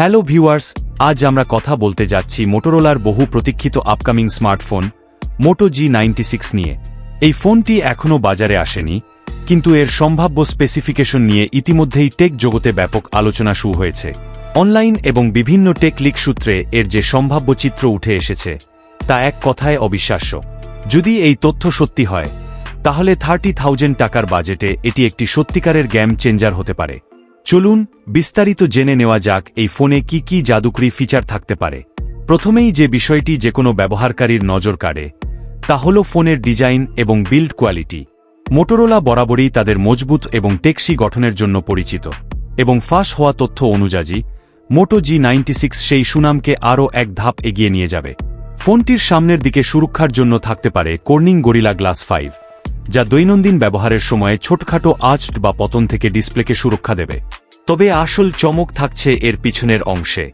Hello viewers, আজ আমরা কথা বলতে যাচ্ছি মোটোরোলার বহু প্রতীক্ষিত আপকামিং স্মার্টফোন মোটো জি নিয়ে। এই ফোনটি এখনও বাজারে আসেনি, কিন্তু এর সম্ভাব্য স্পেসিফিকেশন নিয়ে ইতিমধ্যেই টেক জগতে ব্যাপক আলোচনা শুরু হয়েছে। অনলাইন এবং বিভিন্ন টেক লিক সূত্রে এর যে সম্ভাব্য চিত্র উঠে এসেছে, তা এক কথায় অবিশ্বাস্য। যদি এই তথ্য সত্যি হয়, তাহলে থার্টি থাউজেন্ড টাকার বাজেটে এটি একটি সত্যিকারের গেম চেঞ্জার হতে পারে। চলুন বিস্তারিত জেনে নেওয়া যাক এই ফোনে কি কি জাদুকরি ফিচার থাকতে পারে। প্রথমেই যে বিষয়টি যে কোনো ব্যবহারকারীর নজর কাড়ে, তা হল ফোনের ডিজাইন এবং বিল্ড কোয়ালিটি। মোটোরোলা বরাবরই তাদের মজবুত এবং টেকসি গঠনের জন্য পরিচিত এবং ফাঁস হওয়া তথ্য অনুযায়ী, মোটো জি নাইনটি সেই সুনামকে আরও এক ধাপ এগিয়ে নিয়ে যাবে। ফোনটির সামনের দিকে সুরক্ষার জন্য থাকতে পারে কর্নিং গরিলা গ্লাস ফাইভ। যা দৈনন্দিন ব্যবহারের সময় ছোটখাটো আঁচট বা পতন থেকে ডিসপ্লেকে সুরক্ষা দেবে। তবে আসল চমক থাকছে এর পিছনের অংশে।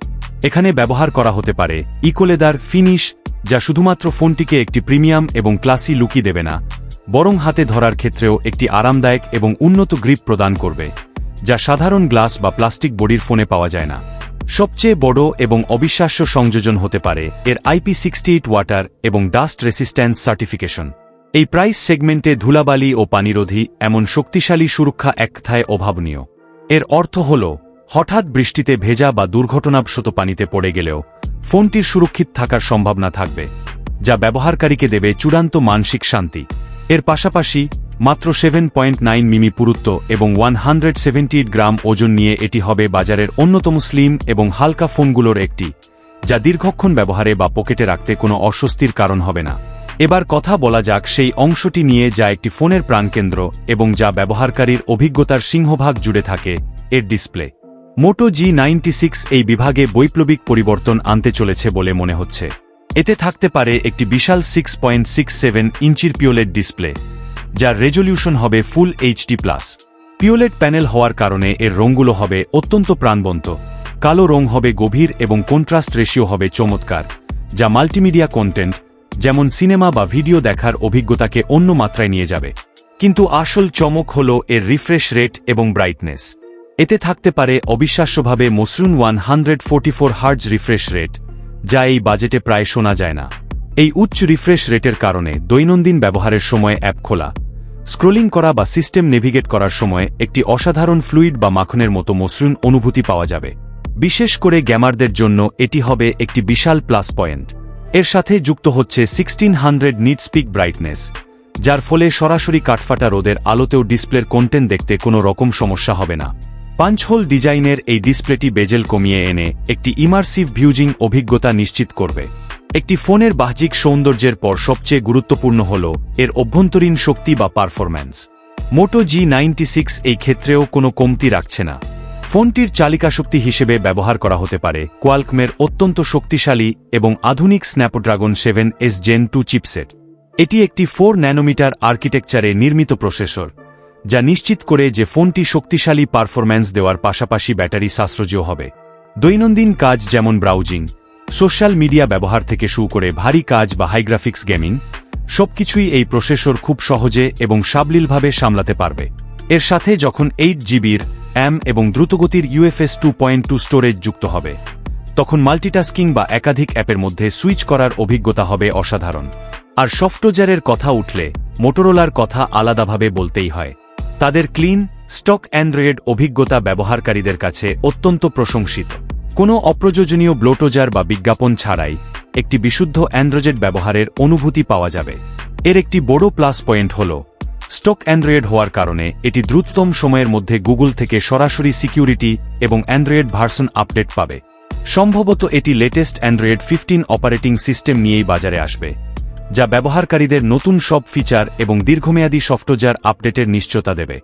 এখানে ব্যবহার করা হতে পারে ইকোলেদার ফিনিশ, যা শুধুমাত্র ফোনটিকে একটি প্রিমিয়াম এবং ক্লাসি লুকি দেবে না, বরং হাতে ধরার ক্ষেত্রেও একটি আরামদায়ক এবং উন্নত গ্রিপ প্রদান করবে, যা সাধারণ গ্লাস বা প্লাস্টিক বডির ফোনে পাওয়া যায় না। সবচেয়ে বড় এবং অবিশ্বাস্য সংযোজন হতে পারে এর আইপি সিক্সটি ওয়াটার এবং ডাস্ট রেসিস্ট্যান্স সার্টিফিকেশন। এই প্রাইস সেগমেন্টে ধুলাবালি ও পানিরোধী এমন শক্তিশালী সুরক্ষা একথায় অভাবনীয়। এর অর্থ হল, হঠাৎ বৃষ্টিতে ভেজা বা দুর্ঘটনাবশত পানিতে পড়ে গেলেও ফোনটির সুরক্ষিত থাকার সম্ভাবনা থাকবে, যা ব্যবহারকারীকে দেবে চূড়ান্ত মানসিক শান্তি। এর পাশাপাশি মাত্র সেভেন পয়েন্ট নাইন মিমি পুরুত্ব এবং ওয়ান হান্ড্রেড সেভেন্টি গ্রাম ওজন নিয়ে এটি হবে বাজারের অন্যতম স্লিম এবং হালকা ফোনগুলোর একটি, যা দীর্ঘক্ষণ ব্যবহারে বা পকেটে রাখতে কোনো অস্বস্তির কারণ হবে না। এবার কথা বলা যাক সেই অংশটি নিয়ে যা একটি ফোনের প্রাণকেন্দ্র এবং যা ব্যবহারকারীর অভিজ্ঞতার সিংহভাগ জুড়ে থাকে, এর ডিসপ্লে। মোটো জি নাইনটি এই বিভাগে বৈপ্লবিক পরিবর্তন আনতে চলেছে বলে মনে হচ্ছে। এতে থাকতে পারে একটি বিশাল সিক্স পয়েন্ট সিক্স সেভেন ইঞ্চির পিওলেট ডিসপ্লে, যার রেজলিউশন হবে full HD plus. P OLED panel হওয়ার কারণে এর রঙগুলো হবে অত্যন্ত প্রাণবন্ত, কালো রং হবে গভীর এবং কন্ট্রাস্ট রেশিও হবে চমৎকার, যা মাল্টিমিডিয়া কন্টেন্ট যেমন সিনেমা বা ভিডিও দেখার অভিজ্ঞতাকে অন্য মাত্রায় নিয়ে যাবে। কিন্তু আসল চমক হল এর রিফ্রেশ রেট এবং ব্রাইটনেস। এতে থাকতে পারে অবিশ্বাস্যভাবে মসরুন one hundred forty four hertz refresh rate, যা এই বাজেটে প্রায় শোনা যায় না। এই উচ্চ রিফ্রেশ রেটের কারণে দৈনন্দিন ব্যবহারের সময় অ্যাপ খোলা, স্ক্রোলিং করা বা সিস্টেম নেভিগেট করার সময় একটি অসাধারণ ফ্লুইড বা মাখনের মতো মসৃণ অনুভূতি পাওয়া যাবে। বিশেষ করে গ্যামারদের জন্য এটি হবে একটি বিশাল প্লাস পয়েন্ট। এর সাথে যুক্ত হচ্ছে sixteen hundred nit peak brightness, যার ফলে সরাসরি কাঠফাটা রোদের আলোতেও ডিসপ্লের কন্টেন্ট দেখতে কোনো রকম সমস্যা হবে না। পাঞ্চহোল ডিজাইনের এই ডিসপ্লেটি বেজেল কমিয়ে এনে একটি ইমার্সিভ ভিউজিং অভিজ্ঞতা নিশ্চিত করবে। একটি ফোনের বাহ্যিক সৌন্দর্যের পর সবচেয়ে গুরুত্বপূর্ণ হল এর অভ্যন্তরীণ শক্তি বা পারফরম্যান্স। মোটো জি নাইনটি এই ক্ষেত্রেও কোনো কমতি রাখছে না। ফোনটির চালিকাশক্তি হিসেবে ব্যবহার করা হতে পারে কোয়ালকমের অত্যন্ত শক্তিশালী এবং আধুনিক Snapdragon seven S gen two chipset এটি একটি ফোর ন্যানোমিটার আর্কিটেকচারে নির্মিত প্রসেসর যা নিশ্চিত করে যে ফোনটি শক্তিশালী পারফরম্যান্স দেওয়ার পাশাপাশি ব্যাটারি সাশ্রয়ীও হবে। দৈনন্দিন কাজ যেমন ব্রাউজিং সোশ্যাল মিডিয়া ব্যবহার থেকে শুরু করে ভারী কাজ বা হাইগ্রাফিক্স গেমিং সবকিছুই এই প্রসেসর খুব সহজে এবং সাবলীলভাবে সামলাতে পারবে। এর সাথে যখন এইট জিবির অ্যাম এবং দ্রুতগতির UFS two point two storage যুক্ত হবে। তখন মাল্টিটাস্কিং বা একাধিক অ্যাপের মধ্যে সুইচ করার অভিজ্ঞতা হবে অসাধারণ। আর সফটওয়্যারের কথা উঠলে মোটোরোলার কথা আলাদাভাবে বলতেই হয়। তাদের ক্লিন স্টক অ্যান্ড্রয়েড অভিজ্ঞতা ব্যবহারকারীদের কাছে অত্যন্ত প্রশংসিত। কোনো অপ্রয়োজনীয় ব্লোটোজার বা বিজ্ঞাপন ছাড়াই একটি বিশুদ্ধ অ্যান্ড্রয়েড ব্যবহারের অনুভূতি পাওয়া যাবে। এর একটি বড় প্লাস পয়েন্ট হল স্টক অ্যান্ড্রয়েড হওয়ার কারণে এটি দ্রুততম সময়ের মধ্যে গুগল থেকে সরাসরি সিকিউরিটি এবং অ্যান্ড্রয়েড ভার্সন আপডেট পাবে। সম্ভবত এটি latest Android fifteen operating system নিয়েই বাজারে আসবে, যা ব্যবহারকারীদের নতুন সব ফিচার এবং দীর্ঘমেয়াদী সফটওয়্যার আপডেটের নিশ্চয়তা দেবে।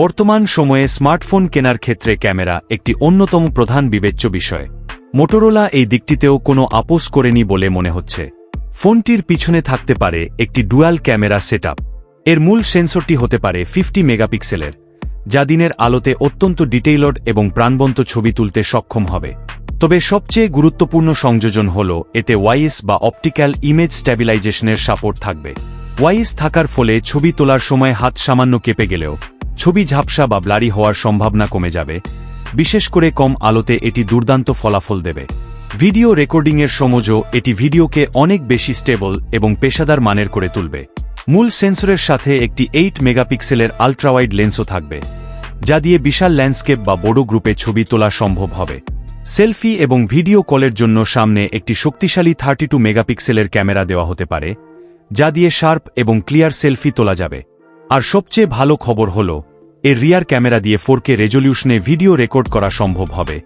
বর্তমান সময়ে স্মার্টফোন কেনার ক্ষেত্রে ক্যামেরা একটি অন্যতম প্রধান বিবেচ্য বিষয়। মোটোরোলা এই দিকটিতেও কোনো আপোষ করেনি বলে মনে হচ্ছে। ফোনটির পিছনে থাকতে পারে একটি ডুয়াল ক্যামেরা সেটআপ। এর মূল সেন্সরটি হতে পারে ফিফটি মেগাপিক্সেলের, যা দিনের আলোতে অত্যন্ত ডিটেইলড এবং প্রাণবন্ত ছবি তুলতে সক্ষম হবে। তবে সবচেয়ে গুরুত্বপূর্ণ সংযোজন হল, এতে ওয়াইএস বা অপটিক্যাল ইমেজ স্ট্যাবিলাইজেশনের সাপোর্ট থাকবে। ওয়াইএস থাকার ফলে ছবি তোলার সময় হাত সামান্য কেঁপে গেলেও, ছবি ঝাপসা বা ব্লারি হওয়ার সম্ভাবনা কমে যাবে। বিশেষ করে কম আলোতে এটি দুর্দান্ত ফলাফল দেবে। ভিডিও রেকর্ডিংয়ের সমজও এটি ভিডিওকে অনেক বেশি স্টেবল এবং পেশাদার মানের করে তুলবে। মূল সেন্সরের সাথে একটি এইট মেগাপিক্সেলের আল্ট্রাওয়াইড লেন্সও থাকবে, যা দিয়ে বিশাল ল্যান্ডস্কেপ বা বড় গ্রুপে ছবি তোলা সম্ভব হবে। সেলফি এবং ভিডিও কলের জন্য সামনে একটি শক্তিশালী থার্টি টু মেগাপিক্সেলের ক্যামেরা দেওয়া হতে পারে, যা দিয়ে শার্প এবং ক্লিয়ার সেলফি তোলা যাবে। আর সবচেয়ে ভালো খবর হল এর রিয়ার ক্যামেরা দিয়ে ফোরকে রেজলিউশনে ভিডিও রেকর্ড করা সম্ভব হবে,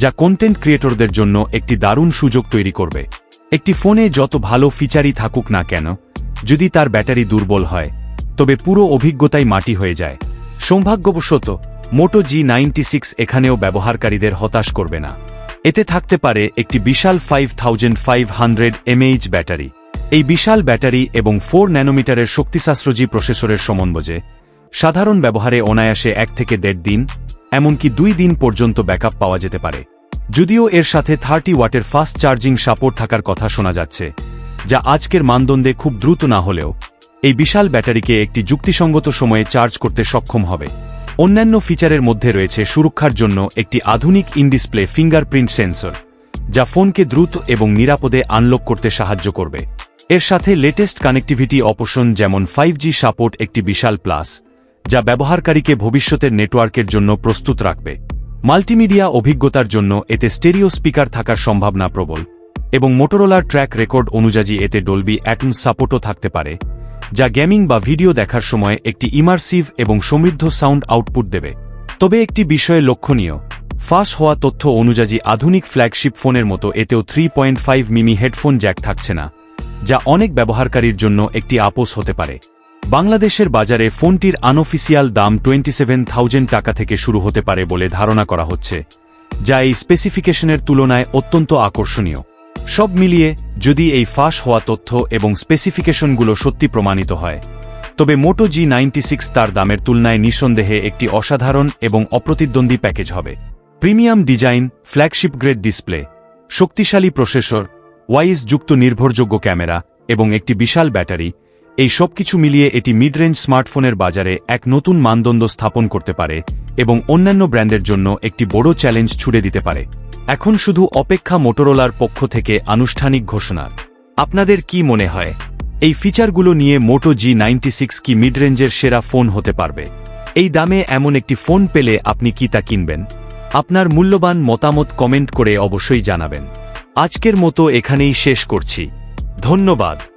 যা কন্টেন্ট ক্রিয়েটরদের জন্য একটি দারুণ সুযোগ তৈরি করবে। একটি ফোনে যত ভালো ফিচারই থাকুক না কেন যদি তার ব্যাটারি দুর্বল হয়, তবে পুরো অভিজ্ঞতাই মাটি হয়ে যায়। সৌভাগ্যবশত, মোটো জি নাইনটি সিক্স এখানেও ব্যবহারকারীদের হতাশ করবে না। এতে থাকতে পারে একটি বিশাল five thousand five hundred mAh battery. এই বিশাল ব্যাটারি এবং ফোর ন্যানোমিটারের শক্তিশাস্ত্রজি প্রসেসরের সমন্বয়ে সাধারণ ব্যবহারে অনায়াসে এক থেকে দেড় দিন, এমনকি দুই দিন পর্যন্ত ব্যাকআপ পাওয়া যেতে পারে। যদিও এর সাথে থার্টি ওয়াটের ফাস্ট চার্জিং সাপোর্ট থাকার কথা শোনা যাচ্ছে যা আজকের মানদণ্ডে খুব দ্রুত না হলেও এই বিশাল ব্যাটারিকে একটি যুক্তিসঙ্গত সময়ে চার্জ করতে সক্ষম হবে। অন্যান্য ফিচারের মধ্যে রয়েছে সুরক্ষার জন্য একটি আধুনিক ইনডিসপ্লে ফিঙ্গারপ্রিন্ট সেন্সর, যা ফোনকে দ্রুত এবং নিরাপদে আনলক করতে সাহায্য করবে। এর সাথে লেটেস্ট কানেক্টিভিটি অপশন যেমন ফাইভ জি সাপোর্ট একটি বিশাল প্লাস, যা ব্যবহারকারীকে ভবিষ্যতের নেটওয়ার্কের জন্য প্রস্তুত রাখবে। মাল্টিমিডিয়া অভিজ্ঞতার জন্য এতে স্টেরিও স্পিকার থাকার সম্ভাবনা প্রবল। এবং মোটোরোলার ট্র্যাক রেকর্ড অনুযায়ী এতে ডলবি অ্যাটমস সাপোর্টও থাকতে পারে, যা গেমিং বা ভিডিও দেখার সময় একটি ইমার্সিভ এবং সমৃদ্ধ সাউন্ড আউটপুট দেবে। তবে একটি বিষয়ে লক্ষণীয়, ফাঁস হওয়া তথ্য অনুযায়ী আধুনিক ফ্ল্যাগশিপ ফোনের মতো এতেও three point five mm headphone jack থাকছে না, যা অনেক ব্যবহারকারীর জন্য একটি আপোষ হতে পারে। বাংলাদেশের বাজারে ফোনটির আনঅফিসিয়াল দাম টোয়েন্টি সেভেন থাউজেন্ড টাকা থেকে শুরু হতে পারে বলে ধারণা করা হচ্ছে, যা এই স্পেসিফিকেশনের তুলনায় অত্যন্ত আকর্ষণীয়। সব মিলিয়ে, যদি এই ফাঁস হওয়া তথ্য এবং স্পেসিফিকেশনগুলো সত্যি প্রমাণিত হয়, তবে মোটো জি সিক্স তার দামের তুলনায় নিঃসন্দেহে একটি অসাধারণ এবং অপ্রতিদ্বন্দ্বী প্যাকেজ হবে। Premium design, flagship grade display, শক্তিশালী প্রসেসর ওয়াইস যুক্ত নির্ভরযোগ্য ক্যামেরা এবং একটি বিশাল ব্যাটারি এই সবকিছু মিলিয়ে এটি মিড রেঞ্জ স্মার্টফোনের বাজারে এক নতুন মানদণ্ড স্থাপন করতে পারে এবং অন্যান্য ব্র্যান্ডের জন্য একটি বড় চ্যালেঞ্জ ছুড়ে দিতে পারে। এখন শুধু অপেক্ষা মোটোরোলার পক্ষ থেকে আনুষ্ঠানিক ঘোষণার আপনাদের কি মনে হয়? এই ফিচারগুলো নিয়ে মোটো জি নাইনটি সিক্স কি মিড রেঞ্জের সেরা ফোন হতে পারবে? এই দামে এমন একটি ফোন পেলে আপনি কি তা কিনবেন? আপনার মূল্যবান মতামত কমেন্ট করে অবশ্যই জানাবেন। আজকের মতো এখানেই শেষ করছি। ধন্যবাদ।